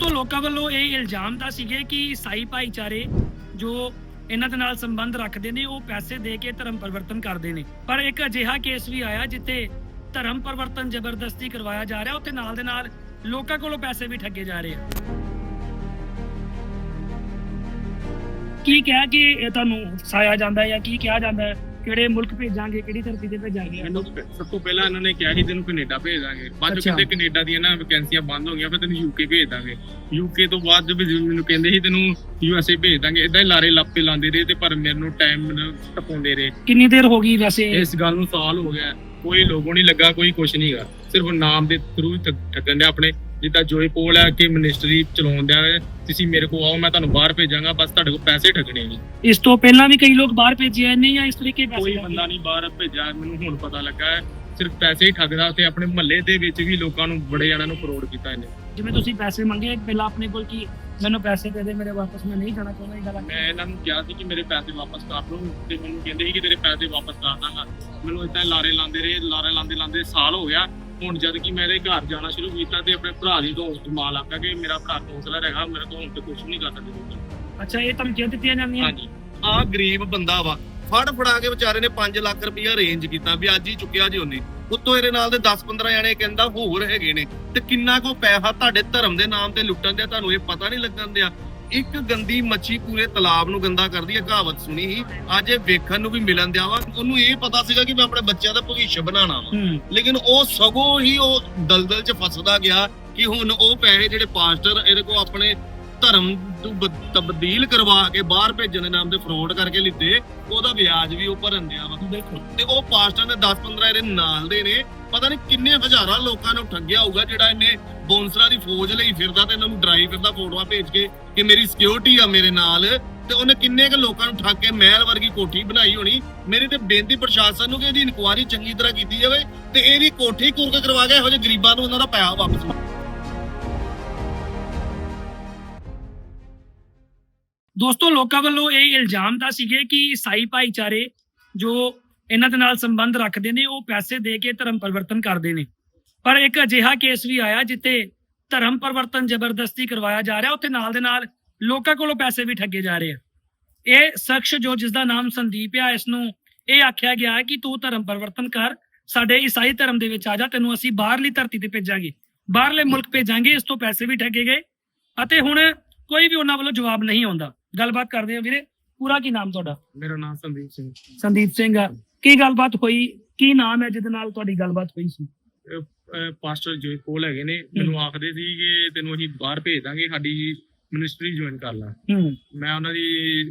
ਦੋਸਤੋ ਲੋਕਾਂ ਵੱਲੋਂ ਇਹ ਇਲਜ਼ਾਮ ਤਾਂ ਸੀਗੇ ਕਿ ਈਸਾਈ ਭਾਈਚਾਰੇ ਜੋ ਇਹਨਾਂ ਦੇ ਨਾਲ ਸੰਬੰਧ ਰੱਖਦੇ ਨੇ, ਉਹ ਪੈਸੇ ਦੇ ਕੇ ਧਰਮ ਪਰਿਵਰਤਨ ਕਰਦੇ ਨੇ। ਪਰ ਇੱਕ ਅਜਿਹਾ ਕੇਸ ਵੀ ਆਇਆ ਜਿੱਥੇ ਧਰਮ ਪਰਿਵਰਤਨ ਜ਼ਬਰਦਸਤੀ ਕਰਵਾਇਆ ਜਾ ਰਿਹਾ, ਉੱਥੇ ਨਾਲ ਦੇ ਨਾਲ ਲੋਕਾਂ ਕੋਲੋਂ ਪੈਸੇ ਵੀ ਠੱਗੇ ਜਾ ਰਹੇ ਆ। ਕੀ ਕਿਹਾ ਕਿ ਇਹ ਤੁਹਾਨੂੰ ਫਸਾਇਆ ਜਾਂਦਾ ਹੈ ਜਾਂ ਕੀ ਕਿਹਾ ਜਾਂਦਾ ਹੈ? ਕਿਹੜੇ ਮੁਲਕ ਭੇਜਾਂਗੇ ਕਿਹੜੀ ਧਰਤੀ ਤੇ ਭੇਜਾਂਗੇ? ਮੈਨੂੰ ਸਭ ਤੋਂ ਪਹਿਲਾਂ ਇਹਨਾਂ ਨੇ ਕਿਹਾ ਸੀ ਤੈਨੂੰ ਕੈਨੇਡਾ ਭੇਜ ਦਾਂਗੇ ਬਾਅਦ ਚ ਅੱਛਾ। ਕਹਿੰਦੇ ਕੈਨੇਡਾ ਦੀਆਂ ਨਾ ਵੈਕੈਂਸੀਆਂ ਬੰਦ ਹੋ ਗਈਆਂ ਫਿਰ ਤੈਨੂੰ ਯੂਕੇ ਭੇਜ ਦਾਂਗੇ। ਯੂਕੇ ਤੋਂ ਬਾਅਦ ਜਦ ਮੈਨੂੰ ਕਹਿੰਦੇ ਸੀ ਤੈਨੂੰ ਯੂਐਸਏ ਭੇਜ ਦਾਂਗੇ। ਇਦਾਂ ਹੀ ਲਾਰੇ ਲੱਪੇ ਲਾਉਂਦੇ ਰਹੇ ਤੇ ਪਰ ਮੈਨੂੰ ਟਾਈਮ ਟਪਾਉਂਦੇ ਰਹੇ। ਕਿੰਨੀ ਦੇਰ ਹੋ ਗਈ ਵੈਸੇ? ਇਸ ਗੱਲ ਨੂੰ ਸਾਲ ਹੋ ਗਿਆ। ਕੋਈ ਲੋਗੋ ਨਹੀਂ ਲੱਗਾ ਕੋਈ ਕੁਛ ਨਹੀਂਗਾ ਸਿਰਫ ਨਾਮ ਦੇ ਥਰੂ ਠੱਗਣ ਦੇ ਆਪਣੇ। ਜਿੱਦਾਂ ਜੋਏ ਪੋਲ ਹੈ ਕਿ ਮਿਨਿਸਟਰੀ ਚਲਾਉਣ ਦਿਆ ਹੈ ਤੁਸੀਂ ਮੇਰੇ ਕੋਲ ਆਓ ਮੈਂ ਤੁਹਾਨੂੰ ਬਾਹਰ ਭੇਜਾਂਗਾ ਬਸ ਤੁਹਾਡੇ ਕੋਲ ਪੈਸੇ ਠੱਗਣੇ ਨਹੀਂ ਇਸ ਤੋਂ ਪਹਿਲਾਂ ਵੀ ਕਈ ਲੋਕ ਬਾਹਰ ਭੇਜੇ ਨੇ ਜਾਂ ਇਸ ਤਰੀਕੇ ਪੈਸੇ ਕੋਈ? ਬੰਦਾ ਨਹੀਂ ਬਾਹਰ ਭੇਜਿਆ ਮੈਨੂੰ ਹੁਣ ਪਤਾ ਲੱਗਾ ਹੈ ਸਿਰਫ ਪੈਸੇ ਹੀ ਠੱਗਦਾ ਤੇ ਆਪਣੇ ਮਹੱਲੇ ਦੇ ਵਿੱਚ ਵੀ ਲੋਕਾਂ ਨੂੰ ਬੜੇ ਜਣਾਂ ਨੂੰ ਫਰੋਡ ਕੀਤਾ ਇਹਨੇ। ਜਿਵੇਂ ਤੁਸੀਂ ਪੈਸੇ ਮੰਗੇ ਪਹਿਲਾਂ ਆਪਣੇ ਕੋਲ ਕੀ ਮੈਨੂੰ ਪੈਸੇ ਦੇ ਦੇ ਮੇਰੇ ਵਾਪਸ ਮੈਂ ਨਹੀਂ ਜਾਣਾ ਚਾਹੁੰਦਾ ਇਹ ਗੱਲ ਮੈਂ ਇਹਨਾਂ ਨੂੰ ਕਿਹਾ ਸੀ ਕਿ ਮੇਰੇ ਪੈਸੇ ਵਾਪਸ ਕਰ ਲਓ ਤੇ ਮੈਨੂੰ ਕਹਿੰਦੇ ਸੀ ਕਿ ਤੇਰੇ ਪੈਸੇ ਵਾਪਸ ਕਰ ਦਾਂਗਾ। ਮੈਨੂੰ ਇਦਾਂ ਲਾਰੇ ਲਾਉਂਦੇ ਰਹੇ ਲਾਰੇ ਲਾਉਂਦੇ ਲਾਉਂਦੇ ਸਾਲ ਹੋ ਗਿਆ ਹੁਣ ਜਦ ਕਿ ਮੈਂ ਇਹਦੇ ਘਰ ਜਾਣਾ ਸ਼ੁਰੂ ਕੀਤਾ ਤੇ ਆਪਣੇ ਭਰਾ ਦੀ ਦੋਸਤ ਮਾਲ ਆਕਾ ਕਿ ਮੇਰਾ ਭਰਾ ਕੌਂਸਲਰ ਹੈਗਾ ਮੇਰੇ ਤੋਂ ਹੁਣ ਤੇ ਕੁਝ ਨਹੀਂ ਕਰ ਸਕਦੇ ਅੱਛਾ ਇਹ ਧਮਕੀਆਂ ਦਿੱਤੀਆਂ ਜਾਂਦੀਆਂ? ਹਾਂਜੀ। ਆ ਗਰੀਬ ਬੰਦਾ ਵਾ। ਫੜ ਫੜਾ ਕੇ ਵਿਚਾਰੇ ਨੇ 5 ਲੱਖ ਰੁਪਇਆ ਅਰੇਂਜ ਕੀਤਾ ਵੀ ਅੱਜ ਹੀ ਚੁੱਕਿਆ ਜੀ ਉਹਨੇ। ਉੱਤੋਂ ਇਹਦੇ ਨਾਲ ਦੇ 10-15 ਜਣੇ ਕਹਿੰਦਾ ਹੋਰ ਹੈਗੇ ਨੇ। ਤੇ ਕਿੰਨਾ ਕੋ ਪੈਸਾ ਤੁਹਾਡੇ ਧਰਮ ਦੇ ਨਾਮ ਤੇ ਲੁੱਟਣ ਦੇ ਤੁਹਾਨੂੰ ਇਹ ਪਤਾ ਨਹੀਂ ਲੱਗਣ ਦਿਆ। ਇੱਕ ਗੰਦੀ ਮੱਛੀ ਪੂਰੇ ਤਲਾਬ ਨੂੰ ਗੰਦਾ ਕਰਦੀ ਹੈ ਕਹਾਵਤ ਸੁਣੀ ਸੀ। ਅੱਜ ਇਹ ਵੇਖਣ ਨੂੰ ਵੀ ਮਿਲਣ ਦਿਆ ਵਾ। ਉਹਨੂੰ ਇਹ ਪਤਾ ਸੀਗਾ ਕਿ ਮੈਂ ਆਪਣੇ ਬੱਚਿਆਂ ਦਾ ਭਵਿੱਖ ਬਣਾਉਣਾ ਵਾ। ਲੇਕਿਨ ਉਹ ਸਗੋਂ ਹੀ ਉਹ ਦਲਦਲ 'ਚ ਫਸਦਾ ਗਿਆ ਕਿ ਹੁਣ ਉਹ ਪੈਸੇ ਜਿਹੜੇ ਪਾਸਟਰ ਇਹਦੇ ਕੋ ਆਪਣੇ ਧਰਮ ਨੂੰ ਤਬਦੀਲ ਕਰਵਾ ਕੇ ਬਾਹਰ ਭੇਜਣ ਦੇ ਨਾਮ ਤੇ ਫਰਾਡ ਕਰਕੇ ਲਿੱਤੇ ਉਹਦਾ ਵਿਆਜ ਵੀ ਉਹ ਭਰਨ ਦਿਆ ਵਾ। ਬਿਲਕੁਲ ਤੇ ਉਹ ਪਾਸਟਰ ਨੇ 10-15 ਇਹਦੇ ਨਾਲ ਦੇ ਨੇ ਪਤਾ ਨਹੀਂ ਕਿੰਨੇ ਹਜ਼ਾਰਾਂ ਲੋਕਾਂ ਨੂੰ ਠੱਗਿਆ ਹੋਊਗਾ ਜਿਹੜਾ ਇਹਨੇ ਬੌਂਸਰਾਂ ਦੀ ਫੌਜ ਲਈ ਫਿਰਦਾ ਤੇ ਇਹਨਾਂ ਨੂੰ ਡਰਾਈ ਫਿਰਦਾ ਫੋਟੋਆਂ ਭੇਜ ਕੇ ਕਿ ਮੇਰੀ ਸਿਕਿਉਰਿਟੀ ਆ ਮੇਰੇ ਨਾਲ ਤੇ ਉਹਨੇ ਕਿੰਨੇ ਕੁ ਲੋਕਾਂ ਨੂੰ ਠੱਗ ਕੇ ਮਹਿਲ ਵਰਗੀ ਕੋਠੀ ਬਣਾਈ ਹੋਣੀ ਮੇਰੀ ਤੇ ਬੇਨਤੀ ਪ੍ਰਸ਼ਾਸਨ ਨੂੰ ਕਿ ਇਹਦੀ ਇਨਕੁਆਇਰੀ ਚੰਗੀ ਤਰ੍ਹਾਂ ਕੀਤੀ ਜਾਵੇ ਤੇ ਇਹਦੀ ਕੋਠੀ ਕੁਰਕ ਕਰਵਾ ਕੇ ਇਹੋ ਜਿਹੇ ਗਰੀਬਾਂ ਨੂੰ ਉਹਨਾਂ ਦਾ ਪੈਸਾ ਵਾਪਸ ਦੋਸਤੋ, ਲੋਕਾਂ ਵੱਲੋਂ ਇਹ ਇਲਜ਼ਾਮ ਦਾ ਸੀਗੇ ਕਿ ਈਸਾਈ ਭਾਈਚਾਰੇ ਜੋ ਇਹਨਾਂ ਦੇ ਨਾਲ ਸੰਬੰਧ ਰੱਖਦੇ ਨੇ, ਉਹ ਪੈਸੇ ਦੇ ਕੇ ਧਰਮ ਪਰਿਵਰਤਨ ਕਰਦੇ ਨੇ। ਪਰ ਇੱਕ ਅਜਿਹਾ ਕੇਸ ਵੀ ਆਇਆ ਜਿੱਥੇ ਧਰਮ ਪਰਿਵਰਤਨ ਜ਼ਬਰਦਸਤੀ ਕਰਵਾਇਆ ਜਾ ਰਿਹਾ, ਉੱਥੇ ਨਾਲ ਦੇ ਨਾਲ ਲੋਕਾਂ ਕੋਲੋਂ ਪੈਸੇ ਵੀ ਠੱਗੇ ਜਾ ਰਹੇ ਆ। ਇਹ ਸ਼ਖਸ ਜੋ ਜਿਸ ਦਾ ਨਾਮ ਸੰਦੀਪ ਆ, ਇਸ ਨੂੰ ਇਹ ਆਖਿਆ ਗਿਆ ਕਿ ਤੂੰ ਧਰਮ ਪਰਿਵਰਤਨ ਕਰ, ਸਾਡੇ ਈਸਾਈ ਧਰਮ ਦੇ ਵਿੱਚ ਆ ਜਾ, ਤੈਨੂੰ ਅਸੀਂ ਬਾਹਰਲੀ ਧਰਤੀ ਤੇ ਭੇਜਾਂਗੇ। ਬਾਹਰਲੇ ਮੁਲਕ ਭੇਜਾਂਗੇ, ਇਸ ਤੋਂ ਪੈਸੇ ਵੀ ਠੱਗੇ ਗਏ। ਅਤੇ ਹੁਣ ਕੋਈ ਵੀ ਉਹਨਾਂ ਵੱਲੋਂ ਜਵਾਬ ਨਹੀਂ ਆਉਂਦਾ। ਗੱਲਬਾਤ ਕਰਦੇ ਆ ਵੀਰੇ ਪੂਰਾ ਕੀ ਨਾਮ ਤੁਹਾਡਾ? ਮੇਰਾ ਨਾਮ ਸੰਦੀਪ ਸਿੰਘ। ਸੰਦੀਪ ਸਿੰਘ ਆ ਕੀ ਗੱਲਬਾਤ ਹੋਈ? ਕੀ ਨਾਮ ਹੈ ਜਿਹਦੇ ਨਾਲ ਤੁਹਾਡੀ ਗੱਲਬਾਤ ਹੋਈ ਸੀ? ਅਹ, ਅਹ, ਪਾਸਟਰ ਜੋਏ ਪੋਲ ਹੈਗੇ ਨੇ ਮੈਨੂੰ ਆਖਦੇ ਸੀ ਕਿ ਤੈਨੂੰ ਅਸੀਂ ਬਾਹਰ ਭੇਜ ਦਾਂਗੇ ਸਾਡੀ ਮਿਨਿਸਟਰੀ ਜੁਆਇਨ ਕਰ ਲੈ। ਹੂੰ। ਮੈਂ ਉਹਨਾਂ ਦੀ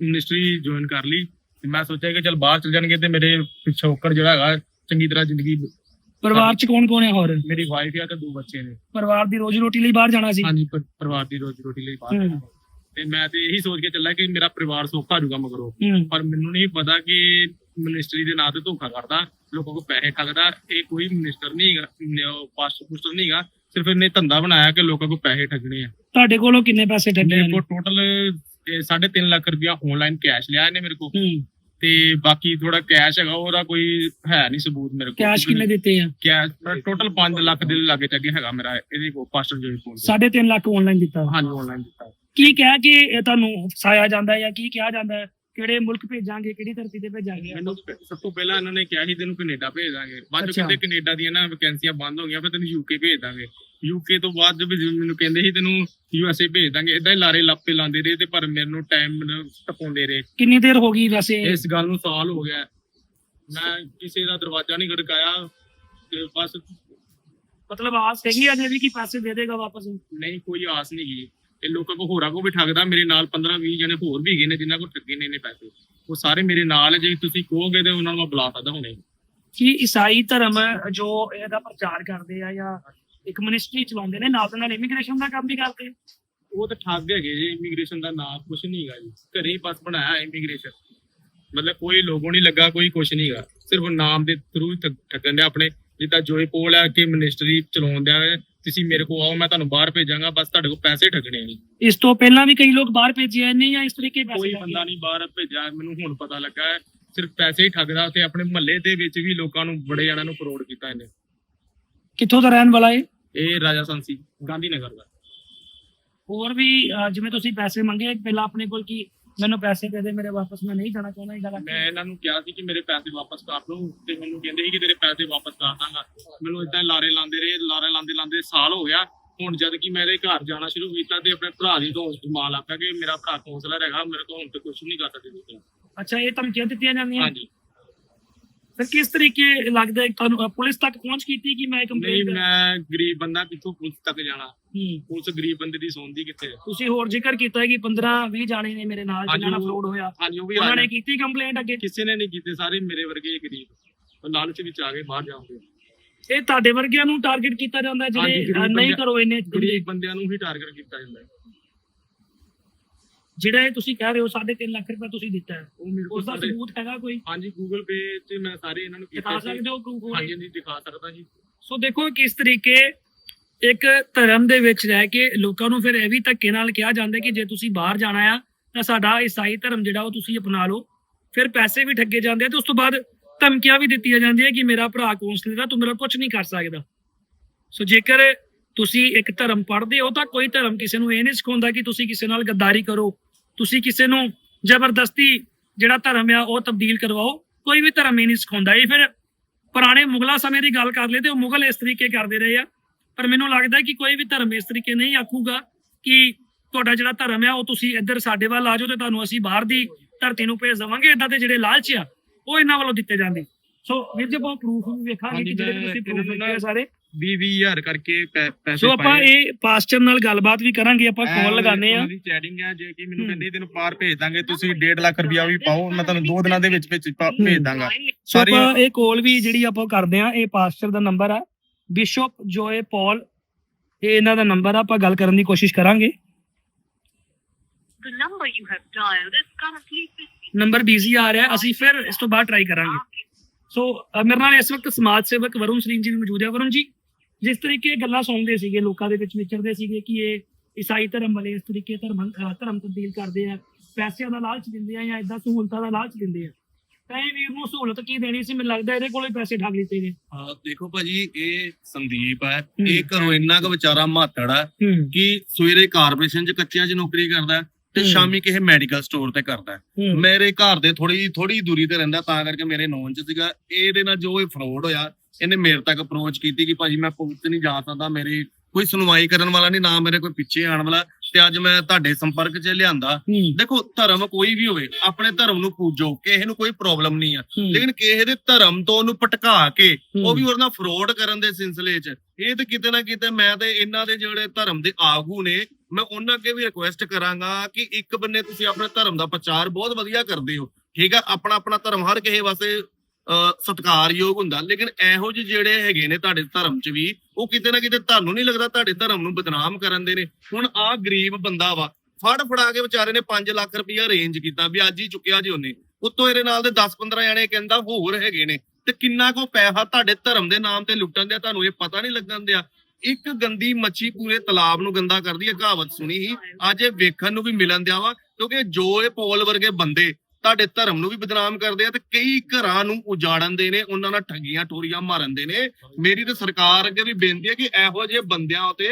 ਮਿਨਿਸਟਰੀ ਜੁਆਇਨ ਕਰ ਲਈ ਤੇ ਮੈਂ ਸੋਚਿਆ ਕਿ ਚਲ ਬਾਹਰ ਚਲ ਜਾਣਗੇ ਤੇ ਮੇਰੇ ਪਿਛੋਕਰ ਜਿਹੜਾ ਹੈਗਾ ਚੰਗੀ ਤਰ੍ਹਾਂ ਜ਼ਿੰਦਗੀ ਪਰਿਵਾਰ ਚ ਕੌਣ ਕੌਣ ਹੈ ਹੋਰ? ਮੇਰੀ ਵਾਈਫ ਆ ਤੇ ਦੋ ਬੱਚੇ ਨੇ। ਪਰਿਵਾਰ ਦੀ ਰੋਜੀ ਰੋਟੀ ਲਈ ਬਾਹਰ ਜਾਣਾ ਸੀ? ਹਾਂਜੀ ਪਰ- ਪਰਿਵਾਰ ਦੀ ਰੋਜੀ ਰੋਟੀ ਲਈ ਬਾਹਰ ਹੂੰ। ਤੇ ਮੈਂ ਤੇ ਇਹੀ ਸੋਚ ਕੇ ਚੱਲਾ ਕਿ ਮੇਰਾ ਪਰਿਵਾਰ ਸੌਖਾ ਜਾਊਗਾ ਮਗਰੋਂ। ਹੂੰ। ਪਰ ਮੈਨੂੰ ਨਹੀਂ ਪਤਾ ਕਿ ਮਿਨਿਸਟਰੀ ਦੇ ਨਾਂ ਤੇ ਧੋਖਾ ਕਰਦਾ ਲੋਕਾਂ ਕੋਲ ਪੈਸੇ ਠੱਗਦਾ ਇਹ ਕੋਈ ਮਿਨਿਸਟਰ ਨਹੀਂ ਹੈਗਾ ਪਾਸਟਰ ਪੁਸਟਰ ਨਹੀਂ ਹੈਗਾ ਸਿਰਫ ਇਹਨੇ ਧੰਦਾ ਬਣਾਇਆ ਕਿ ਲੋਕਾਂ ਕੋਲ ਪੈਸੇ ਠੱਗਣੇ ਆ। ਤੁਹਾਡੇ ਕੋਲੋਂ ਕਿੰਨੇ ਪੈਸੇ ਠੱਗੇ ਮੇਰੇ ਨੇ? ਕੋਲ ਟੋਟਲ 3.5 ਲੱਖ ਰੁਪਇਆ ਆਨਲਾਈਨ ਕੈਸ਼ ਲਿਆ ਇਹਨੇ ਮੇਰੇ ਕੋਲ। ਹੂੰ। ਤੇ ਬਾਕੀ ਥੋੜਾ ਕੈਸ਼ ਹੈਗਾ ਉਹਦਾ ਕੋਈ ਹੈ ਨਹੀਂ ਸਬੂਤ ਮੇਰੇ ਕੋਲ। ਕੈਸ਼ ਕਿੰਨੇ ਦਿੱਤੇ ਆ? ਕੈਸ਼ ਟੋਟਲ 5 ਲੱਖ ਦੇ ਲਾਗੇ ਚੱਗੇ ਹੈਗਾ ਮੇਰਾ ਇਹਦੇ ਕੋਲ ਪਾਸਟਰ ਜੋਈ ਕੋਲ। 3.5 ਲੱਖ ਆਨਲਾਈਨ ਦਿੱਤਾ। ਹਾਂਜੀ ਆਨਲਾਈਨ ਦਿੱਤਾ। ਕੀ ਕਹਿ ਕੇ ਇਹ ਤੁਹਾਨੂੰ ਫਸਾਇਆ ਜਾਂਦਾ ਹੈ ਜਾਂ ਕੀ ਕਿਹਾ ਜਾਂਦਾ ਹੈ? ਕਿਹੜੇ ਮੁਲਕ ਭੇਜਾਂਗੇ ਕਿਹੜੀ ਧਰਤੀ ਤੇ ਭੇਜਾਂਗੇ? ਮੈਨੂੰ ਸਭ ਤੋਂ ਪਹਿਲਾਂ ਇਹਨਾਂ ਨੇ ਕਿਹਾ ਸੀ ਤੈਨੂੰ ਕੈਨੇਡਾ ਭੇਜ ਦਾਂਗੇ ਬਾਅਦ ਚ ਅੱਛਾ। ਕਹਿੰਦੇ ਕੈਨੇਡਾ ਦੀਆਂ ਨਾ ਵੈਕੈਂਸੀਆਂ ਬੰਦ ਹੋ ਗਈਆਂ ਫਿਰ ਤੈਨੂੰ ਯੂਕੇ ਭੇਜ ਦਾਂਗੇ। ਯੂਕੇ ਤੋਂ ਬਾਅਦ ਜਦ ਮੈਨੂੰ ਕਹਿੰਦੇ ਸੀ ਤੈਨੂੰ ਯੂਐਸਏ ਭੇਜ ਦਾਂਗੇ। ਇਦਾਂ ਹੀ ਲਾਰੇ ਲੱਪੇ ਲਾਉਂਦੇ ਰਹੇ ਤੇ ਪਰ ਮੈਨੂੰ ਟਾਈਮ ਟਪਾਉਂਦੇ ਰਹੇ। ਕਿੰਨੀ ਦੇਰ ਹੋ ਗਈ ਵੈਸੇ? ਇਸ ਗੱਲ ਨੂੰ ਸਾਲ ਹੋ ਗਿਆ। ਮੈਂ ਕਿਸੇ ਦਾ ਦਰਵਾਜ਼ਾ ਨਹੀਂ ਖੜਕਾਇਆ ਤੇ ਬਸ ਮਤਲਬ ਆਸ ਹੈਗੀ ਅਜੇ ਵੀ ਕਿ ਪੈਸੇ ਦੇ ਦੇਗਾ ਵਾਪਸ? ਨਹੀਂ ਕੋਈ ਆਸ ਨਹੀਂ ਗਈ ਇਹ ਲੋਕਾਂ ਕੋ ਹੋਰਾਂ ਕੋ ਵੀ ਠੱਗਦਾ ਮੇਰੇ ਨਾਲ 15 20 ਜਣੇ ਹੋਰ ਵੀ ਗਏ ਨੇ ਜਿਨ੍ਹਾਂ ਕੋ ਠੱਗੇ ਨੇ ਇਹਨੇ ਪੈਸੇ। ਉਹ ਸਾਰੇ ਮੇਰੇ ਨਾਲ ਜੇ ਤੁਸੀਂ ਕਹੋਗੇ ਤੇ ਉਹਨਾਂ ਨੂੰ ਮੈਂ ਬੁਲਾ ਸਕਦਾ ਹੁਣੇ। ਕਿ ਈਸਾਈ ਧਰਮ ਜੋ ਇਹਦਾ ਪ੍ਰਚਾਰ ਕਰਦੇ ਆ ਜਾਂ ਇੱਕ ਮਿਨਿਸਟਰੀ ਚਲਾਉਂਦੇ ਨੇ ਨਾਲ ਨਾਲ ਇਮੀਗ੍ਰੇਸ਼ਨ ਦਾ ਕੰਮ ਵੀ ਕਰਦੇ? ਉਹ ਤਾਂ ਠੱਗ ਹੈਗੇ ਜੀ ਇਮੀਗ੍ਰੇਸ਼ਨ ਦਾ ਨਾਂ ਕੁਛ ਨਹੀਂ ਹੈਗਾ ਜੀ। ਘਰੇ ਹੀ ਬਸ ਬਣਾਇਆ ਇਮੀਗ੍ਰੇਸ਼ਨ ਮਤਲਬ ਕੋਈ ਲੋਗੋ ਨਹੀਂ ਲੱਗਾ ਕੋਈ ਕੁਛ ਨਹੀਂ ਹੈਗਾ। ਸਿਰਫ ਨਾਮ ਦੇ ਥਰੂ ਠੱਗਣ ਦੇ ਆਪਣੇ। ਜਿੱਦਾਂ ਜੋਏ ਪੋਲ ਹੈ ਕਿ ਮਿਨਿਸਟਰੀ ਚਲਾਉਣ ਦਿਆ ਹੈ ਤੁਸੀਂ ਮੇਰੇ ਕੋਲ ਆਓ ਮੈਂ ਤੁਹਾਨੂੰ ਬਾਹਰ ਭੇਜਾਂਗਾ ਬਸ ਤੁਹਾਡੇ ਕੋਲ ਪੈਸੇ ਠੱਗਣੇ ਨਹੀਂ ਇਸ ਤੋਂ ਪਹਿਲਾਂ ਵੀ ਕਈ ਲੋਕ ਬਾਹਰ ਭੇਜੇ ਨੇ ਜਾਂ ਇਸ ਤਰੀਕੇ ਪੈਸੇ ਕੋਈ? ਬੰਦਾ ਨਹੀਂ ਬਾਹਰ ਭੇਜਿਆ ਮੈਨੂੰ ਹੁਣ ਪਤਾ ਲੱਗਾ ਹੈ ਸਿਰਫ ਪੈਸੇ ਹੀ ਠੱਗਦਾ ਤੇ ਆਪਣੇ ਮਹੱਲੇ ਦੇ ਵਿੱਚ ਵੀ ਲੋਕਾਂ ਨੂੰ ਬੜੇ ਜਣਾਂ ਨੂੰ ਫਰੋਡ ਕੀਤਾ ਇਹਨੇ। ਕਿੱਥੋਂ ਦਾ ਰਹਿਣ ਵਾਲਾ ਹੈ ਇਹ ਰਾਜਾ ਸੰਸੀ ਗਾਂਧੀ ਨਗਰ ਦਾ। ਹੋਰ ਵੀ ਅਹ, ਜਿਵੇਂ ਤੁਸੀਂ ਪੈਸੇ ਮੰਗੇ ਪਹਿਲਾਂ ਆਪਣੇ ਕੋਲ ਕੀ ਮੈਨੂੰ ਪੈਸੇ ਦੇ ਦੇ ਮੇਰੇ ਵਾਪਸ ਮੈਂ ਨਹੀਂ ਜਾਣਾ ਚਾਹੁੰਦਾ ਇਹ ਗੱਲ ਆਖੀ। ਮੈਂ ਇਹਨਾਂ ਨੂੰ ਕਿਹਾ ਸੀ ਕਿ ਮੇਰੇ ਪੈਸੇ ਵਾਪਸ ਕਰ ਦਿਓ ਤੇ ਮੈਨੂੰ ਕਹਿੰਦੇ ਸੀ ਕਿ ਤੇਰੇ ਪੈਸੇ ਵਾਪਸ ਕਰ ਦਾਂਗਾ। ਮੈਨੂੰ ਇਦਾਂ ਲਾਰੇ ਲਾਉਂਦੇ ਰਹੇ ਲਾਰੇ ਲਾਉਂਦੇ ਲਾਉਂਦੇ ਸਾਲ ਹੋ ਗਿਆ। ਹੁਣ ਜਦ ਕਿ ਮੈਂ ਇਹਦੇ ਘਰ ਜਾਣਾ ਸ਼ੁਰੂ ਕੀਤਾ ਤੇ ਆਪਣੇ ਭਰਾ ਦੀ ਤੋਂ ਮਾਲ ਲੱਗਾ ਕਿ ਮੇਰਾ ਭਰਾ ਕੌਂਸਲਰ ਹੈਗਾ ਮੇਰੇ ਤੋਂ ਹੁਣ ਤੇ ਕੁਝ ਨਹੀਂ ਕਰ ਸਕਦੇ। ਅੱਛਾ ਇਹ ਧਮਕੀਆਂ ਦਿੱਤੀਆਂ ਜਾਂਦੀਆਂ? ਹਾਂਜੀ। ਫਿਰ ਕਿਸ ਤਰੀਕੇ ਲੱਗਦਾ ਹੈ ਤੁਹਾਨੂੰ ਪੁਲਿਸ ਤੱਕ ਪਹੁੰਚ ਕੀਤੀ ਕਿ ਮੈਂ ਨਹੀਂ ਕੰਪਲੇਂਟ ਮੈਂ ਗਰੀਬ ਬੰਦਾ ਕਿੱਥੋਂ ਪੁਲਿਸ ਤੱਕ ਜਾਣਾ। ਹੂੰ। ਪੁਲਿਸ ਗਰੀਬ ਬੰਦੇ ਦੀ ਸੁਣਦੀ ਕਿੱਥੇ? ਹੈ? ਤੁਸੀਂ ਹੋਰ ਜ਼ਿਕਰ ਕੀਤਾ ਹੈ ਕਿ 15 20 ਜਾਣੇ ਨੇ ਮੇਰੇ ਨਾਲ ਜਿਨ੍ਹਾਂ ਨਾਲ ਹਾਂਜੀ, ਫਰੋਡ ਹੋਇਆ। ਹਾਂਜੀ ਉਹ ਵੀ ਉਹਨਾਂ ਨੇ। ਕੀਤੀ ਕੰਪਲੇਂਟ ਅੱਗੇ? ਕਿਸੇ ਨੇ ਨਹੀਂ ਕੀਤੇ ਸਾਰੇ ਮੇਰੇ ਵਰਗੇ ਹੀ ਗਰੀਬ। ਉਹ ਲਾਲਚ ਵਿੱਚ ਆ ਕੇ ਬਾਹਰ ਜਾਓਗੇ। ਇਹ ਤੁਹਾਡੇ ਵਰਗਿਆਂ ਨੂੰ ਟਾਰਗੇਟ ਕੀਤਾ ਜਾਂਦਾ ਹੈ ਹਾਂਜੀ, ਜਿਹੜੇ ਗਰੀਬ ਨਹੀਂ ਬੰਦਿਆਂ- ਕਰੋ ਇਹਨੇ ਗਰੀਬ ਬੰਦਿਆਂ ਨੂੰ ਹੀ ਟਾਰਗੇਟ ਕੀਤਾ ਜਾਂਦਾ ਹੈ। ਜਿਹੜਾ ਇਹ ਤੁਸੀਂ ਕਹਿ ਰਹੇ ਹੋ 3.5 ਲੱਖ ਰੁਪਏ ਤੁਸੀਂ ਦਿੱਤਾ ਹੈ। ਉਹ ਮੇਰੇ ਕੋਲ ਉਸ ਦਾ ਸਾਰੇ ਸਬੂਤ ਹੈਗਾ ਕੋਈ? ਹਾਂਜੀ ਗੂਗਲ ਪੇ ਤੇ ਮੈਂ ਸਾਰੇ ਇਹਨਾਂ ਨੂੰ ਦਿਖਾ ਕੀਤੇ ਸੀ। ਸਕਦੇ ਹੋ proof ਹੋਵੇ? ਹਾਂਜੀ ਹਾਂਜੀ ਦਿਖਾ ਸਕਦਾ ਜੀ। ਸੋ ਦੇਖੋ ਕਿਸ ਤਰੀਕੇ ਇੱਕ ਧਰਮ ਦੇ ਵਿੱਚ ਰਹਿ ਕੇ ਲੋਕਾਂ ਨੂੰ ਫਿਰ ਇਹ ਵੀ ਧੱਕੇ ਨਾਲ ਕਿਹਾ ਜਾਂਦਾ ਕਿ ਜੇ ਤੁਸੀਂ ਬਾਹਰ ਜਾਣਾ ਆ ਤਾਂ ਸਾਡਾ ਈਸਾਈ ਧਰਮ ਜਿਹੜਾ ਉਹ ਤੁਸੀਂ ਅਪਣਾ ਲਓ। ਫਿਰ ਪੈਸੇ ਵੀ ਠੱਗੇ ਜਾਂਦੇ ਆ ਤੇ ਉਸ ਤੋਂ ਬਾਅਦ ਧਮਕੀਆਂ ਵੀ ਦਿੱਤੀਆਂ ਜਾਂਦੀਆਂ ਕਿ ਮੇਰਾ ਭਰਾ ਕੌਂਸਲਰ ਆ ਤੂੰ ਮੇਰਾ ਕੁਝ ਨਹੀਂ ਕਰ ਸਕਦਾ। ਸੋ ਜੇਕਰ ਤੁਸੀਂ ਇੱਕ ਧਰਮ ਪੜ੍ਹਦੇ ਹੋ ਤਾਂ ਕੋਈ ਧਰਮ ਕਿਸੇ ਨੂੰ ਇਹ ਨਹੀਂ ਸਿਖਾਉਂਦਾ ਕਿ ਤੁਸੀਂ ਕਿਸੇ ਨਾਲ ਗੱਦਾਰੀ ਕਰੋ। ਤੁਸੀਂ ਕਿਸੇ ਨੂੰ ਜ਼ਬਰਦਸਤੀ ਜਿਹੜਾ ਧਰਮ ਆ ਉਹ ਤਬਦੀਲ ਕਰਵਾਓ ਕੋਈ ਵੀ ਧਰਮ ਇਹ ਨਹੀਂ ਸਿਖਾਉਂਦਾ। ਇਹ ਫਿਰ ਪੁਰਾਣੇ ਮੁਗਲਾਂ ਸਮੇਂ ਦੀ ਗੱਲ ਕਰ ਲਈ ਤੇ ਉਹ ਮੁਗਲ ਇਸ ਤਰੀਕੇ ਕਰਦੇ ਰਹੇ ਆ। ਪਰ ਮੈਨੂੰ ਲੱਗਦਾ ਕਿ ਕੋਈ ਵੀ ਧਰਮ ਇਸ ਤਰੀਕੇ ਨਹੀਂ ਆਖੂਗਾ ਕਿ ਤੁਹਾਡਾ ਜਿਹੜਾ ਧਰਮ ਆ ਉਹ ਤੁਸੀਂ ਇੱਧਰ ਸਾਡੇ ਵੱਲ ਆ ਜਾਓ ਤੇ ਤੁਹਾਨੂੰ ਅਸੀਂ ਬਾਹਰ ਦੀ ਧਰਤੀ ਨੂੰ ਭੇਜ ਦੇਵਾਂਗੇ। ਇਦਾਂ ਦੇ ਜਿਹੜੇ ਲਾਲਚ ਆ ਉਹ ਇਹਨਾਂ ਵੱਲੋਂ ਦਿੱਤੇ ਜਾਂਦੇ। ਸੋ ਵੀਰ ਜੀ ਆਪਾਂ ਪ੍ਰੂਫ ਵੀ ਵੇਖਾਂਗੇ ਕਿ ਜਿਹੜੇ ਤੁਸੀਂ ਪ੍ਰੂਫ ਦਿੱਤੇ ਸਾਰੇ। 20 20000 ਕਰਕੇ ਪੈ- ਪੈਸੇ ਸੋ ਆਪਾਂ ਪਾਏ ਇਹ ਪਾਸਟਰ ਨਾਲ ਗੱਲਬਾਤ ਵੀ ਕਰਾਂਗੇ ਆਪਾਂ ਐ ਕਾਲ ਉਹਨਾਂ ਲਗਾਣੇ ਆ ਦੀ ਚੈਟਿੰਗ ਹੈ ਜੇ ਕਿ ਮੈਨੂੰ ਹੂੰ। ਕਹਿੰਦੇ ਤੈਨੂੰ ਪਾਰ ਭੇਜ ਦਾਂਗੇ ਤੁਸੀਂ 1.5 ਲੱਖ ਰੁਪਇਆ ਵੀ ਪਾਓ ਮੈਂ ਤੁਹਾਨੂੰ 2 ਦਿਨਾਂ ਦੇ ਵਿੱਚ ਵਿੱਚ ਪਾ- ਹੂੰ। ਭੇਜ ਦਾਂਗਾ। ਸੋ ਆਪਾਂ ਇਹ ਕਾਲ ਵੀ ਜਿਹੜੀ ਆਪਾਂ ਕਰਦੇ ਆ ਇਹ ਪਾਸਟਰ ਦਾ ਨੰਬਰ ਆ। ਬਿਸ਼ਪ ਜੋਏ ਪੌਲ ਇਹ ਇਹਨਾਂ ਦਾ ਨੰਬਰ ਆ ਆਪਾਂ ਗੱਲ ਕਰਨ ਦੀ ਕੋਸ਼ਿਸ਼ ਕਰਾਂਗੇ। The number you have dialed is currently busy. Number busy ਆ ਰਿਹਾ ਅਸੀਂ ਫਿਰ ਇਸ ਤੋਂ ਬਾਅਦ ਟਰਾਈ ਕਰਾਂਗੇ। ਸੋ ਅ, ਮੇਰੇ ਨਾਲ ਇਸ ਵਕਤ ਸਮਾਜ ਸੇਵਕ ਵਰੁਣ ਸਿੰਘ ਜੀ ਵੀ ਮੌਜੂਦ ਹੈ। ਵਰੁਣ ਜੀ ਜਿਸ ਤਰੀਕੇ ਗੱਲਾਂ ਸੁਣਦੇ ਸੀਗੇ ਲੋਕਾਂ ਦੇ ਵਿੱਚ ਵਿਚਰਦੇ ਸੀਗੇ ਕਿ ਇਹ ਈਸਾਈ ਧਰਮ ਵਾਲੇ ਇਸ ਤਰੀਕੇ ਧਰਮ ਧਰਮ ਤਬਦੀਲ ਕਰਦੇ ਆ ਪੈਸਿਆਂ ਦਾ ਲਾਲਚ ਦਿੰਦੇ ਆ ਜਾਂ ਇਦਾਂ ਸਹੂਲਤਾਂ ਦਾ ਲਾਲਚ ਦਿੰਦੇ ਆ। ਤਾਂ ਇਹ ਵੀਰ ਨੂੰ ਸਹੂਲਤ ਕੀ ਦੇਣੀ ਸੀ? ਮੈਨੂੰ ਲੱਗਦਾ ਇਹਦੇ ਕੋਲੇ ਪੈਸੇ ਠੱਗ ਲਿੱਤੇ ਨੇ। ਹਾਂ ਦੇਖੋ ਭਾਜੀ ਇਹ ਸੰਦੀਪ ਹੈ। ਇਹ ਘਰੋਂ ਇੰਨਾ ਕੁ ਵਿਚਾਰਾ ਮਾਤੜ ਹੂੰ। ਕਿ ਸਵੇਰੇ ਕਾਰਪੋਰੇਸ਼ਨ 'ਚ ਕੱਚਿਆਂ 'ਚ ਨੌਕਰੀ ਕਰਦਾ ਤੇ। ਸ਼ਾਮੀ ਕਿਸੇ ਮੈਡੀਕਲ ਸਟੋਰ ਤੇ ਕਰਦਾ ਮੇਰੇ ਘਰ ਦੇ ਥੋੜੀ ਥੋੜੀ ਦੂਰੀ ਤੇ ਰਹਿੰਦਾ ਤਾਂ ਕਰਕੇ ਮੇਰੇ ਨੌਨ 'ਚ ਸੀਗਾ। ਇਹਦੇ ਨਾਲ ਜੋ ਇਹ ਫਰੋਡ ਹੋਇਆ ਇਹਨੇ ਮੇਰੇ ਤੱਕ ਅਪਰੋਚ ਕੀਤੀ ਕਿ ਭਾਜੀ ਮੈਂ 'ਚ ਨਹੀਂ ਜਾ ਸਕਦਾ ਮੇਰੀ ਕੋਈ ਸੁਣਵਾਈ ਕਰਨ ਵਾਲਾ ਨਹੀਂ ਨਾ ਮੇਰੇ ਕੋਈ ਪਿੱਛੇ ਆਉਣ ਵਾਲਾ। ਤੇ ਅੱਜ ਮੈਂ ਤੁਹਾਡੇ ਸੰਪਰਕ 'ਚ ਲਿਆਂਦਾ। ਦੇਖੋ ਧਰਮ ਕੋਈ ਵੀ ਹੋਵੇ ਆਪਣੇ ਧਰਮ ਨੂੰ ਪੂਜੋ ਕਿਸੇ ਨੂੰ ਕੋਈ ਪ੍ਰੋਬਲਮ ਨਹੀਂ ਆ। ਲੇਕਿਨ ਕਿਸੇ ਦੇ ਧਰਮ ਤੋਂ ਉਹਨੂੰ ਭਟਕਾ ਕੇ। ਉਹ ਵੀ ਉਹਦੇ ਨਾਲ ਫਰੋਡ ਕਰਨ ਦੇ ਸਿਲਸਿਲੇ 'ਚ। ਇਹ ਤੇ ਕਿਤੇ ਨਾ ਕਿਤੇ ਮੈਂ ਤੇ ਇਹਨਾਂ ਦੇ ਜਿਹੜੇ ਧਰਮ ਦੇ ਆਗੂ ਨੇ ਮੈਂ ਉਹਨਾਂ ਅੱਗੇ ਵੀ ਰਿਕੁਐਸਟ ਕਰਾਂਗਾ ਕਿ ਇੱਕ ਬੰਨੇ ਤੁਸੀਂ ਆਪਣੇ ਧਰਮ ਦਾ ਪ੍ਰਚਾਰ ਬਹੁਤ ਵਧੀਆ ਕਰਦੇ ਹੋ। ਠੀਕ ਆ ਆਪਣਾ ਆਪਣਾ ਧਰਮ ਹਰ ਕਿਸੇ ਵਾਸਤੇ ਸਤਿਕਾਰਯੋਗ ਹੁੰਦਾ। ਲੇਕਿਨ ਇਹੋ ਜਿਹੇ ਜਿਹੜੇ ਹੈਗੇ ਨੇ ਤੁਹਾਡੇ ਧਰਮ 'ਚ ਵੀ, ਉਹ ਕਿਤੇ ਨਾ ਕਿਤੇ ਤੁਹਾਨੂੰ ਨਹੀਂ ਲੱਗਦਾ ਤੁਹਾਡੇ ਧਰਮ ਨੂੰ ਬਦਨਾਮ ਕਰਨ ਦੇ ਨੇ। ਹੁਣ ਆਹ ਗਰੀਬ ਬੰਦਾ ਵਾ, ਫੜ ਫੜਾ ਕੇ ਵਿਚਾਰੇ ਨੇ 5 ਲੱਖ ਰੁਪਇਆ ਅਰੇਂਜ ਕੀਤਾ ਵੀ ਅੱਜ ਹੀ ਚੁੱਕਿਆ ਜੀ ਉਹਨੇ। ਉੱਤੋਂ ਇਹਦੇ ਨਾਲ ਦੇ 10-15 ਜਣੇ ਕਹਿੰਦਾ ਹੋਰ ਹੈਗੇ ਨੇ। ਤੇ ਕਿੰਨਾ ਕੋ ਪੈਸਾ ਤੁਹਾਡੇ ਧਰਮ ਦੇ ਨਾਮ ਤੇ ਲੁੱਟਣ ਦਿਆ, ਤੁਹਾਨੂੰ ਇਹ ਪਤਾ ਨਹੀਂ ਲੱਗਣ ਦਿਆ। ਇੱਕ ਗੰਦੀ ਮੱਛੀ ਪੂਰੇ ਤਲਾਬ ਨੂੰ ਗੰਦਾ ਕਰਦੀ ਹੈ, ਕਹਾਵਤ ਸੁਣੀ ਸੀ। ਅੱਜ ਇਹ ਵੇਖਣ ਨੂੰ ਵੀ ਮਿਲਣ ਦਿਆ ਵਾ, ਕਿਉਂਕਿ ਜੋ ਇਹ ਪੋਲ ਵਰਗੇ ਬੰਦੇ ਤੁਹਾਡੇ ਧਰਮ ਨੂੰ ਵੀ ਬਦਨਾਮ ਕਰਦੇ ਆ ਤੇ ਕਈ ਘਰਾਂ ਨੂੰ ਉਜਾੜਨ ਦੇ ਨੇ ਉਹਨਾਂ ਨਾਲ ਠੱਗੀਆਂ ਟੋਰੀਆਂ ਮਾਰਨ ਦੇ ਨੇ। ਮੇਰੀ ਤੇ ਸਰਕਾਰ ਅੱਗੇ ਵੀ ਬੇਨਤੀ ਹੈ ਕਿ ਇਹੋ ਜਿਹੇ ਬੰਦਿਆਂ ਉਤੇ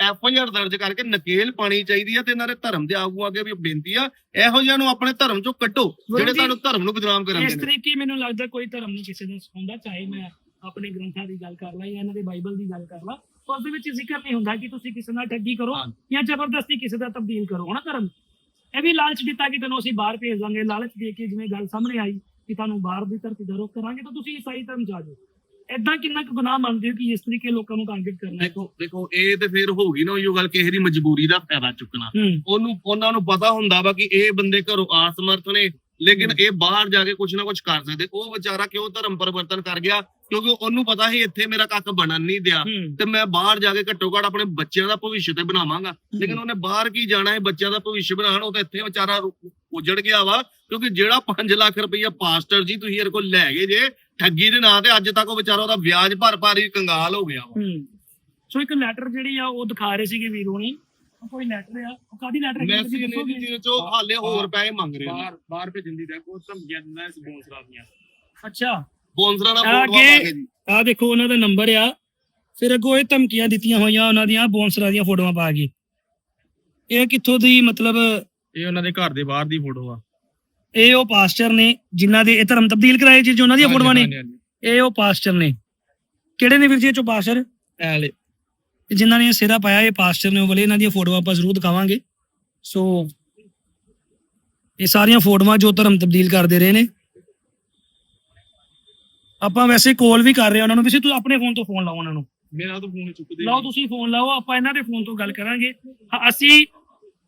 ਐਫ ਆਈ ਆਰ ਦਰਜ ਕਰਕੇ ਨਕੇਲ ਪਾਣੀ ਚਾਹੀਦੀ ਆ ਤੇ ਇਹਨਾਂ ਦੇ ਧਰਮ ਦੇ ਆਗੂਆਂ ਅੱਗੇ ਵੀ ਬੇਨਤੀ ਆ ਇਹੋ ਜਿਹਿਆਂ ਨੂੰ ਆਪਣੇ ਧਰਮ ਚੋਂ ਕੱਢੋ ਜਿਹੜੇ ਤੁਹਾਨੂੰ ਧਰਮ ਨੂੰ ਬਦਨਾਮ ਕਰਨ ਇਸ ਦੇ ਨੇ। ਤਰੀਕੇ ਮੈਨੂੰ ਲੱਗਦਾ ਕੋਈ ਧਰਮ ਨਹੀਂ ਕਿਸੇ ਦਾ ਸਿਖਾਉਂਦਾ ਚਾਹੇ ਮੈਂ ਆਪਣੇ ਗ੍ਰੰਥਾਂ ਦੀ ਗੱਲ ਕਰ ਲਾਂ ਜਾਂ ਇਹਨਾਂ ਦੇ ਬਾਈਬਲ ਦੀ ਗੱਲ ਕਰ ਲਾਂ। ਉਸ ਦੇ ਵਿੱਚ ਜ਼ਿਕਰ ਨਹੀਂ ਹੁੰਦਾ ਕਿ ਤੁਸੀਂ ਕਿਸੇ ਨਾਲ ਠੱਗੀ ਕਰੋ। ਜਾਂ ਜ਼ਬਰਦਸਤੀ ਕਿਸੇ ਦਾ ਤਬਦੀਲ ਕਰੋ ਹਨਾ ਧਰਮ? ਇਹ ਵੀ ਲਾਲਚ ਦਿੱਤਾ ਕਿ ਤੈਨੂੰ ਅਸੀਂ ਬਾਹਰ ਭੇਜ ਦਾਂਗੇ। ਲਾਲਚ ਦੇ ਕੇ ਜਿਵੇਂ ਗੱਲ ਸਾਹਮਣੇ ਆਈ ਕਿ ਤੁਹਾਨੂੰ ਬਾਹਰ ਦੀ ਧਰਤੀ ਦਾ ਰੁਖ ਕਰਾਂਗੇ ਤਾਂ ਤੁਸੀਂ ਈਸਾਈ ਧਰਮ ਆ ਜਾਓ। ਏਦਾਂ ਕਿੰਨਾ ਕੁ ਗੁਨਾਹ ਮੰਨਦੇ ਹੋ ਕਿ ਇਸ ਤਰੀਕੇ ਲੋਕਾਂ ਨੂੰ ਟਾਰਗੇਟ ਕਰਨਾ ਹੈ? ਦੇਖੋ ਦੇਖੋ ਇਹ ਤੇ ਫਿਰ ਹੋ ਗਈ ਨਾ ਉਹ ਗੱਲ ਕਿਸੇ ਦੀ ਮਜਬੂਰੀ ਦਾ ਫਾਇਦਾ ਚੁੱਕਣਾ। ਉਹਨੂੰ ਉਹਨਾਂ ਨੂੰ ਪਤਾ ਹੁੰਦਾ ਵਾ ਕਿ ਇਹ ਬੰਦੇ ਘਰੋਂ ਆਸਮਰਥ ਨੇ ਲੇਕਿਨ ਇਹ ਬਾਹਰ ਜਾ ਕੇ ਕੁਝ ਨਾ ਕੁਝ ਕਰ ਸਕਦੇ। ਉਹ ਵਿਚਾਰਾ ਕਿਉਂ ਧਰਮ ਪਰਿਵਰਤਨ ਕਰ ਗਿਆ? ਕਿਉਂਕਿ ਉਹਨੂੰ ਪਤਾ ਸੀ ਇੱਥੇ ਮੇਰਾ ਕੱਖ ਬਣਨ ਨਹੀਂ ਦਿਆ। ਤੇ ਮੈਂ ਬਾਹਰ ਜਾ ਕੇ ਘੱਟੋ ਘੱਟ ਆਪਣੇ ਬੱਚਿਆਂ ਦਾ ਭਵਿੱਖ ਤੇ ਬਣਾਵਾਂਗਾ। ਲੇਕਿਨ ਉਹਨੇ ਬਾਹਰ ਕੀ ਜਾਣਾ ਹੈ? ਬੱਚਿਆਂ ਦਾ ਭਵਿੱਖ ਬਣਾਉਣ ਉਹ ਤਾਂ ਇੱਥੇ ਵਿਚਾਰਾ ਉਜੜ ਗਿਆ ਵਾ। ਕਿਉਂਕਿ ਜਿਹੜਾ 5 ਲੱਖ ਰੁਪਈਆ ਪਾਸਟਰ ਜੀ ਤੁਸੀਂ ਇਹਦੇ ਕੋਲ ਲੈ ਗਏ ਜੇ ਠੱਗੀ ਦੇ ਨਾਂ ਤੇ ਅੱਜ ਤੱਕ ਉਹ ਵਿਚਾਰਾ ਉਹਦਾ ਵਿਆਜ ਭਰ ਭਰ ਹੀ ਕੰਗਾਲ ਹੋ ਗਿਆ ਵਾ। ਸੋ ਇੱਕ ਲੈਟਰ ਜਿਹੜੀ ਆ ਉਹ ਦਿਖਾ ਰਹੇ ਸੀਗੇ ਵੀਰੋ ਨੇ ਕੋਈ ਲੈਟਰ ਆ। ਉਹ ਕਾਦੀ ਲੈਟਰ ਮੈਸੇਜ ਨੇ ਜੀ ਜਿਹਦੇ ਚੋਂ ਹਾਲੇ ਹੋਰ ਪੈਸੇ ਮੰਗ ਰਹੇ ਨੇ। ਬਾਹਰ ਬਾਹਰ ਭੇਜਣ ਦੀ ਦੇਖੋ ਧਮਕੀਆਂ ਦਿੰਦਾ ਇਸ ਬੌਂਸਰਾਂ ਦੀਆਂ। ਅੱਛਾ। ਬੋਨਸਰਾਂ ਦਾ ਫੋਟੋ ਕੇ ਜੀ। ਆ ਦੇਖੋ ਉਹਨਾਂ ਦਾ ਨੰਬਰ ਆ। ਫਿਰ ਅੱਗੋਂ ਇਹ ਧਮਕੀਆਂ ਦਿੱਤੀਆਂ ਹੋਈਆਂ ਉਹਨਾਂ ਦੀਆਂ ਬੌਂਸਰਾਂ ਦੀਆਂ ਫੋਟੋਆਂ ਪਾ ਕੇ। ਇਹ ਕਿੱਥੋਂ ਦੀ ਮਤਲਬ ਇਹ ਉਹਨਾਂ ਦੇ ਘਰ ਦੇ ਬਾਹਰ ਦੀ ਫੋਟੋ ਆ। ਇਹ ਉਹ ਪਾਸਟਰ ਨੇ ਜਿਨ੍ਹਾਂ ਦੇ ਇਹ ਧਰਮ ਤਬਦੀਲ ਕਰਾਏ ਜੀ ਜੋ ਉਹਨਾਂ ਦੀਆਂ ਫੋਟੋਆਂ ਨੇ। ਇਹ ਉਹ ਪਾਸਟਰ ਨੇ। ਕਿਹੜੇ ਨੇ ਵੀਰ ਜੀ ਇਹ ਚੋਂ ਪਾਸਟਰ ਵਾਲੇ ਤੇ ਜਿਨ੍ਹਾਂ ਨੇ ਸਿਹਰਾ ਪਾਇਆ ਇਹ ਪਾਸਟਰ ਨੇ ਉਹ ਵਾਲੇ ਇਹਨਾਂ ਦੀਆਂ ਫੋਟੋਆਂ ਆਪਾਂ ਜ਼ਰੂਰ ਦਿਖਾਵਾਂਗੇ। ਸੋ ਇਹ ਸਾਰੀਆਂ ਫੋਟੋਆਂ ਜੋ ਧਰਮ ਤਬਦੀਲ ਕਰਦੇ ਰਹੇ ਨੇ। ਆਪਾਂ ਵੈਸੇ ਕਾਲ ਵੀ ਕਰ ਰਹੇ ਹਾਂ ਉਹਨਾਂ ਨੂੰ। ਵੀ ਤੁਸੀਂ ਆਪਣੇ ਫੋਨ ਤੋਂ ਫੋਨ ਲਾਓ ਉਹਨਾਂ ਨੂੰ। ਮੇਰਾ ਤਾਂ ਫੋਨ ਚੁੱਕਦੇ। ਲਾਓ ਤੁਸੀਂ ਫੋਨ ਲਾਓ ਆਪਾਂ ਇਹਨਾਂ ਦੇ ਫੋਨ ਤੋਂ ਗੱਲ ਕਰਾਂਗੇ। ਅਸੀਂ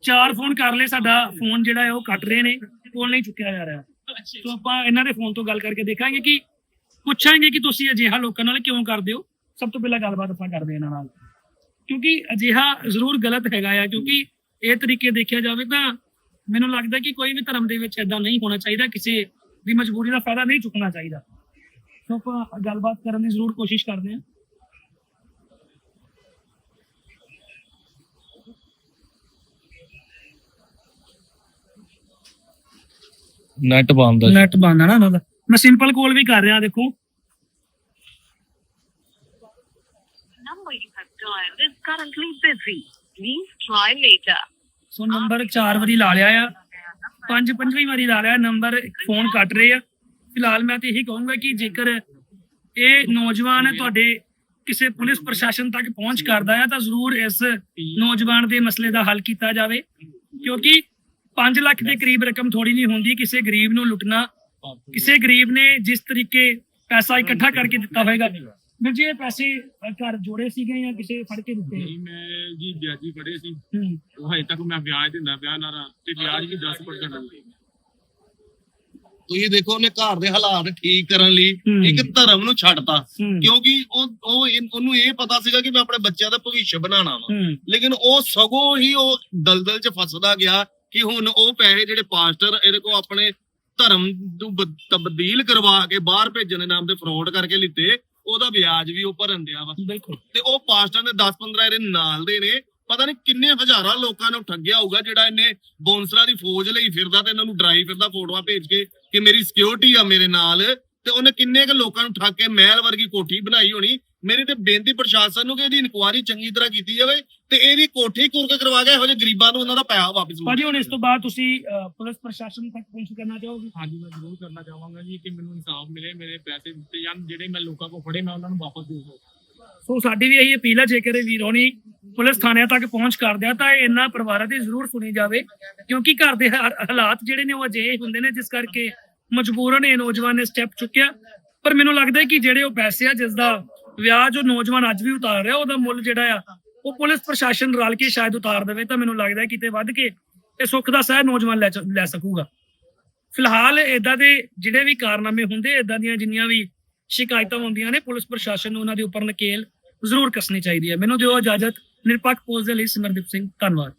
ਚਾਰ ਫੋਨ ਕਰ ਲਏ ਸਾਡਾ ਫੋਨ ਜਿਹੜਾ ਹੈ ਉਹ ਕੱਟ ਰਹੇ ਨੇ ਕੋਲ ਨਹੀਂ ਚੁੱਕਿਆ ਜਾ ਰਿਹਾ। ਸੋ ਆਪਾਂ ਇਹਨਾਂ ਦੇ ਫੋਨ ਤੋਂ ਗੱਲ ਕਰਕੇ ਦੇਖਾਂਗੇ ਕਿ ਪੁੱਛਾਂਗੇ ਕਿ ਤੁਸੀਂ ਅਜਿਹਾ ਲੋਕਾਂ ਨਾਲ ਕਿਉਂ ਕਰਦੇ ਹੋ? ਸਭ ਤੋਂ ਪਹਿਲਾਂ ਗੱਲਬਾਤ ਆਪਾਂ ਕਰਦੇ ਹਾਂ ਇਹਨਾਂ ਨਾਲ। ਕਿਉਂਕਿ ਅਜਿਹਾ ਜ਼ਰੂਰ ਗਲਤ ਹੈਗਾ ਆ ਕਿਉਂਕਿ ਇਹ ਤਰੀਕੇ ਦੇਖਿਆ ਜਾਵੇ ਤਾਂ ਮੈਨੂੰ ਲੱਗਦਾ ਕਿ ਕੋਈ ਵੀ ਧਰਮ ਦੇ ਵਿੱਚ ਐਦਾਂ ਨਹੀਂ ਹੋਣਾ ਚਾਹੀਦਾ ਕਿਸੇ ਦੀ ਮਜਬੂਰੀ ਦਾ ਫਾਇਦਾ ਨਹੀਂ ਚੁੱਕਣਾ ਚਾਹੀਦਾ। ਸੋ ਆਪਾਂ ਗੱਲਬਾਤ ਕਰਨ ਦੀ ਜ਼ਰੂਰ ਕੋਸ਼ਿਸ਼ ਕਰਦੇ ਹਾਂ। ਨੈਟ ਬੰਦ ਨੈਟ ਬੰਦ ਆ ਨਾ ਉਹਨਾਂ ਦਾ। ਮੈਂ ਸਿੰਪਲ ਕਾਲ ਵੀ ਕਰ ਰਿਹਾ ਦੇਖੋ। Number you have dialed is currently busy. Please try later. So number 4 ਵਾਰੀ ਲਾ ਲਿਆ ਆ। ਪੰਜ, ਪੰਜਵੀਂ ਵਾਰੀ ਲਾ ਲਿਆ। ਨੰਬਰ ਫੋਨ ਕੱਟ ਰਹੇ ਆ। ਫਿਲਹਾਲ ਮੈਂ ਤੇ ਇਹੀ ਕਹੂੰਗਾ ਕਿ ਜੇਕਰ ਇਹ ਨੌਜਵਾਨ ਤੁਹਾਡੇ ਕਿਸੇ ਪੁਲਿਸ ਪ੍ਰਸ਼ਾਸਨ ਤੱਕ ਪਹੁੰਚ ਕਰਦਾ ਹੈ ਤਾਂ ਜ਼ਰੂਰ ਇਸ ਨੌਜਵਾਨ ਦੇ ਮਸਲੇ ਦਾ ਹੱਲ ਕੀਤਾ ਜਾਵੇ। ਕਿਉਂਕਿ 5 ਲੱਖ ਦੇ ਕਰੀਬ ਰਕਮ ਥੋੜੀ ਨਹੀਂ ਹੁੰਦੀ। ਕਿਸੇ ਗਰੀਬ ਨੂੰ ਲੁੱਟਣਾ, ਕਿਸੇ ਗਰੀਬ ਨੇ ਜਿਸ ਤਰੀਕੇ ਪੈਸਾ ਇਕੱਠਾ ਕਰਕੇ ਦਿੱਤਾ ਹੋਵੇਗਾ ਵੀਰ ਜੀ ਇਹ ਪੈਸੇ ਅ, ਘਰ ਜੋੜੇ ਸੀਗੇ ਜਾਂ ਕਿਸੇ ਫੜ ਕੇ ਦਿੱਤੇ? ਨਹੀਂ ਮੈਂ ਜੀ ਵਿਆਜੀ ਫੜੇ ਸੀ। ਹੂੰ। ਉਹ ਹਜੇ ਤੱਕ ਮੈਂ ਵਿਆਜ ਦਿੰਦਾ ਪਿਆ ਨਾ ਤੇ ਵਿਆਜ ਵੀ 10% ਦਿੰਦੇ ਤੁਸੀਂ ਦੇਖੋ ਉਹਨੇ ਘਰ ਦੇ ਹਾਲਾਤ ਠੀਕ ਕਰਨ ਲਈ। ਇੱਕ ਧਰਮ ਨੂੰ ਛੱਡਤਾ। ਕਿਉਂਕਿ ਉਹ ਉਹ ਉਹਨੂੰ ਇਹ ਪਤਾ ਸੀਗਾ ਕਿ ਮੈਂ ਆਪਣੇ ਬੱਚਿਆਂ ਦਾ ਭਵਿੱਖ ਬਣਾਉਣਾ ਵਾ। ਹੂੰ। ਲੇਕਿਨ ਉਹ ਸਗੋਂ ਹੀ ਉਹ ਦਲਦਲ 'ਚ ਫਸਦਾ ਗਿਆ ਕਿ ਹੁਣ ਉਹ ਪੈਸੇ ਜਿਹੜੇ ਪਾਸਟਰ ਇਹਦੇ ਕੋ ਆਪਣੇ ਧਰਮ ਨੂੰ ਤਬਦੀਲ ਕਰਵਾ ਕੇ ਬਾਹਰ ਭੇਜਣ ਦੇ ਨਾਮ ਤੇ ਫਰਾਡ ਕਰਕੇ ਲਿੱਤੇ। ਉਹਦਾ ਵਿਆਜ ਵੀ ਉਹ ਭਰਨ ਦਿਆ ਵਾ। ਬਿਲਕੁਲ। ਤੇ ਉਹ ਪਾਸਟਰ ਨੇ 10-15 ਇਹਦੇ ਨਾਲ ਦੇ ਨੇ। ਪਤਾ ਨਹੀਂ ਕਿੰਨੇ ਹਜ਼ਾਰਾਂ ਲੋਕਾਂ ਨੂੰ ਠੱਗਿਆ ਹੋਊਗਾ ਜਿਹੜਾ ਇਹਨੇ ਬੌਂਸਰਾਂ ਦੀ ਫੌਜ ਲਈ ਫਿਰਦਾ ਤੇ ਇਹਨਾਂ ਨੂੰ ਡਰਾਈ ਫਿਰਦਾ ਫੋਟੋਆਂ ਭੇਜ ਕੇ ਕਿ ਮੇਰੀ ਸਿਕਿਉਰਿਟੀ ਆ ਮੇਰੇ ਨਾਲ। ਤੇ ਉਹਨੇ ਕਿੰਨੇ ਕੁ ਲੋਕਾਂ ਨੂੰ ਠੱਗ ਕੇ ਮਹਿਲ ਵਰਗੀ ਕੋਠੀ ਬਣਾਈ ਹੋਣੀ। ਮੇਰੀ ਤੇ ਬੇਨਤੀ ਪ੍ਰਸ਼ਾਸਨ ਨੂੰ ਕਿ ਇਹਦੀ ਇਨਕੁਆਇਰੀ ਚੰਗੀ ਤਰ੍ਹਾਂ ਕੀਤੀ ਜਾਵੇ ਤੇ ਇਹਦੀ ਕੋਠੀ ਕੁਰਕ ਕਰਵਾ ਕੇ ਇਹੋ ਜਿਹੇ ਗਰੀਬਾਂ ਨੂੰ ਉਹਨਾਂ ਦਾ ਪੈਸਾ ਵਾਪਸ ਭਾਜੀ ਹੁਣ ਇਸ ਤੋਂ ਬਾਅਦ ਤੁਸੀਂ ਪੁਲਿਸ ਪ੍ਰਸ਼ਾਸਨ ਤੱਕ ਪਹੁੰਚ ਕਰਨਾ ਚਾਹੋਗੇ? ਹਾਂਜੀ ਮੈਂ ਜ਼ਰੂਰ ਕਰਨਾ ਚਾਹਾਂਗਾ ਜੀ ਕਿ ਮੈਨੂੰ ਇਨਸਾਫ ਮਿਲੇ ਮੇਰੇ ਪੈਸੇ ਦਿੱਤੇ ਜਾਣ ਜਿਹੜੇ ਮੈਂ ਲੋਕਾਂ ਕੋਲ ਫੜੇ ਮੈਂ ਉਹਨਾਂ ਨੂੰ ਵਾਪਸ ਦੇ ਸਕਾਂ ਸੋ ਸਾਡੀ ਵੀ ਇਹੀ ਅਪੀਲ ਹੈ ਜੇਕਰ ਇਹ ਵੀਰ ਹੋਣੀ ਪੁਲਿਸ ਥਾਣਿਆਂ ਤੱਕ ਪਹੁੰਚ ਕਰਦੇ ਆ ਤਾਂ ਇਹਨਾਂ ਪਰਿਵਾਰਾਂ ਦੀ ਜ਼ਰੂਰ ਸੁਣੀ ਜਾਵੇ ਕਿਉਂਕਿ ਘਰ ਦੇ ਹਾਲਾਤ ਜਿਹੜੇ ਨੇ ਉਹ ਅਜਿਹੇ ਹੁੰਦੇ ਨੇ ਜਿਸ ਕਰਕੇ ਮਜਬੂਰਨ ਇਹ ਨੌਜਵਾਨ ਨੇ ਸਟੈਪ ਚੁੱਕਿਆ। ਪਰ ਮੈਨੂੰ ਲੱਗਦਾ ਹੈ ਕਿ ਜਿਹੜੇ ਉਹ ਪੈਸੇ ਆ ਜਿਸ ਦਾ ਵਿਆਹ ਜੋ ਨੌਜਵਾਨ ਅੱਜ ਵੀ ਉਤਾਰ ਰਿਹਾ, ਉਹਦਾ ਮੁੱਲ ਜਿਹੜਾ ਆ, ਉਹ ਪੁਲਿਸ ਪ੍ਰਸ਼ਾਸਨ ਰਲ ਕੇ ਸ਼ਾਇਦ ਉਤਾਰ ਦੇਵੇ, ਤਾਂ ਮੈਨੂੰ ਲੱਗਦਾ ਕਿਤੇ ਵੱਧ ਕੇ ਇਹ ਸੁੱਖ ਦਾ ਸਹਿ ਨੌਜਵਾਨ ਲੈ ਲੈ ਸਕੂਗਾ। ਫਿਲਹਾਲ ਇਦਾਂ ਦੇ ਜਿਹੜੇ ਵੀ ਕਾਰਨਾਮੇ ਹੁੰਦੇ ਇਦਾਂ ਦੀਆਂ ਜਿੰਨੀਆਂ ਵੀ ਸ਼ਿਕਾਇਤਾਂ ਹੁੰਦੀਆਂ ਨੇ, ਪੁਲਿਸ ਪ੍ਰਸ਼ਾਸਨ ਨੂੰ ਉਹਨਾਂ ਦੇ ਉੱਪਰ ਨਕੇਲ ਜ਼ਰੂਰ ਕੱਸਣੀ ਚਾਹੀਦੀ ਹੈ। ਮੈਨੂੰ ਦਿਓ ਇਜਾਜ਼ਤ, ਨਿਰਪੱਖ ਪੋਸਟ ਦੇ ਲਈ ਸਿਮਰਦੀਪ ਸਿੰਘ, ਧੰਨਵਾਦ।